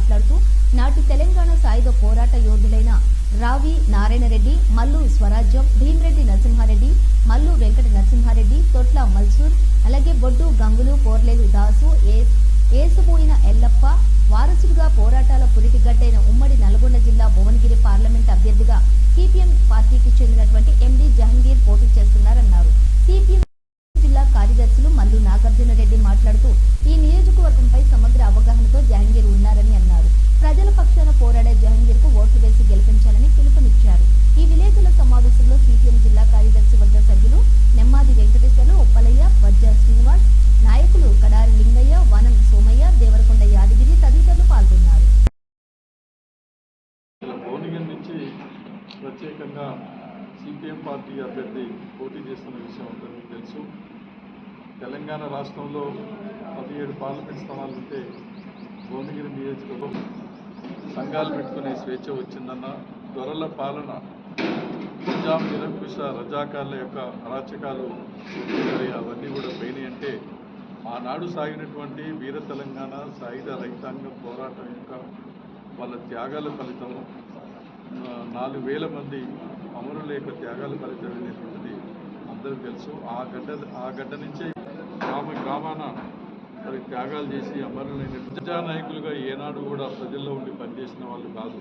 మాట్లాడుతూ నాటి తెలంగాణ సాయుధ పోరాట యోధులైన రావి నారాయణరెడ్డి మల్లు స్వరాజ్యం భీమరెడ్డి నరసింహారెడ్డి మల్లు వెంకట నరసింహారెడ్డి తొట్ల మల్సూర్ అలాగే బొడ్డు గంగులు ప్రత్యేకంగా సిపిఎం పార్టీ అభ్యర్థి పోటీ చేస్తున్న విషయం అందరికీ తెలుసు. తెలంగాణ రాష్ట్రంలో పదిహేడు పార్లమెంట్ స్థానాలు ఉంటే భువనగిరి నియోజకవర్గం సంఘాలు పెట్టుకునే స్వేచ్ఛ వచ్చిందన్న దొరల పాలన నిజాం నిరంకుశ రజాకార్ల యొక్క అరాచకాలు అవన్నీ కూడా పోయినాయి అంటే ఆనాడు సాగినటువంటి వీర తెలంగాణ సాయుధ రైతాంగ పోరాటం యొక్క వాళ్ళ త్యాగాల ఫలితం నాలుగు వేల మంది అమరుల యొక్క త్యాగాలు ఫలితమైనటువంటిది అందరికీ తెలుసు. ఆ గడ్డ ఆ గడ్డ నుంచే గ్రామ గ్రామాన మరి త్యాగాలు చేసి అమరులైన ప్రజానాయకులుగా ఏనాడు కూడా ప్రజల్లో ఉండి పనిచేసిన వాళ్ళు కాదు.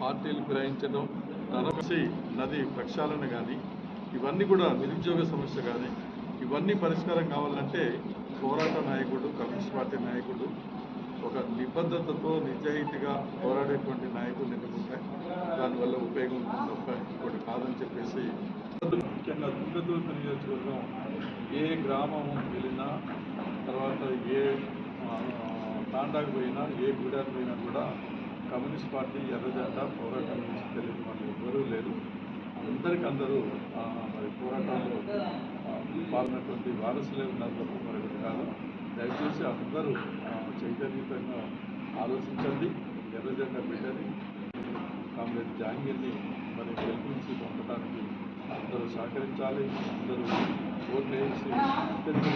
పార్టీలు గ్రహించడం ధనసి నది ప్రక్షాళన కానీ ఇవన్నీ కూడా నిరుద్యోగ సమస్య కానీ ఇవన్నీ పరిష్కారం కావాలంటే పోరాట నాయకుడు కమ్యూనిస్ట్ పార్టీ నాయకుడు ఒక నిబద్ధతతో నిజాయితీగా పోరాడేటువంటి నాయకులు ఎన్నుకుంటే దానివల్ల ఉపయోగం ఉంటుంది తప్ప ఇంకోటి కాదని చెప్పేసి ముఖ్యంగా దుర్గదూర్పు నియోజకవర్గం ఏ గ్రామం వెళ్ళినా తర్వాత ఏ తాండాకు పోయినా ఏ గుడాకు పోయినా కూడా కమ్యూనిస్ట్ పార్టీ ఎర్రజెండా పోరాటం గురించి తెలియని వాళ్ళు ఎవరూ లేరు. అందరికీ అందరూ మరి పోరాటంలో పాల్గొన్నటువంటి వారసులే ఉన్నారు తప్ప మరొకటి కాదు. దయచేసి అందరూ చైతన్యతంగా ఆలోచించండి ఎర్రజెండా బిడ్డని కామ్రేడ్ జాంగీర్ని మరి గెలిపించి పంపడానికి అందరూ సహకరించాలి అందరూ ఓట్లు వేసి అత్యధిక